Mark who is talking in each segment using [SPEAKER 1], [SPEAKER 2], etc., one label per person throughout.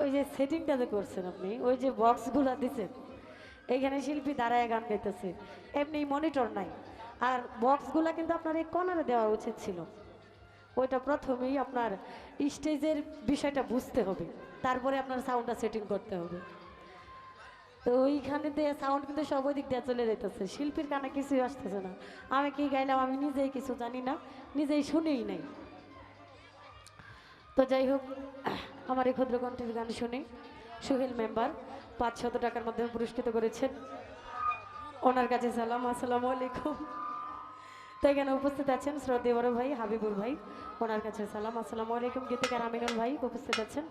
[SPEAKER 1] ওই যে সেটিংটা যে করছেন আপনি, ওই যে বক্সগুলো দিছেন, এখানে শিল্পী দাঁড়ায় গান গাইতেছে, এমনি মনিটর নাই। আর বক্সগুলো কিন্তু আপনার এই কর্নারে দেওয়া উচিত ছিল। ওইটা প্রথমেই আপনার স্টেজের বিষয়টা বুঝতে হবে, তারপরে আপনার সাউন্ডটা সেটিং করতে হবে। তো ওইখানে সাউন্ড কিন্তু সব দিক দিয়ে চলে যেতেছে শিল্পীর কানে কিছুই আসতেছে না। আমি কি গাইলাম, আমি নিজেই কিছু জানি না, নিজেই শুনেই নাই। তো যাই হোক আমার এই ক্ষুদ্র কণ্ঠের গান শুনি। সুহেল মেম্বার পাঁচ পাঁচশত টাকার মাধ্যমে পুরস্কৃত করেছেন। ওনার কাছে সালাম, আসসালামু আলাইকুম। তো এখানে উপস্থিত আছেন শ্রদ্ধে বড় ভাই হাবিবুর ভাই। ওনার কাছে সালাম, আসসালামু আলাইকুম, গীতিকার আমিনুল ভাই উপস্থিত আছেন।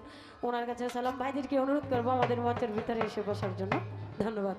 [SPEAKER 1] ওনার কাছে সালাম। ভাইদেরকে অনুরোধ করব আমাদের মঞ্চের ভিতরে এসে বসার জন্য। ধন্যবাদ।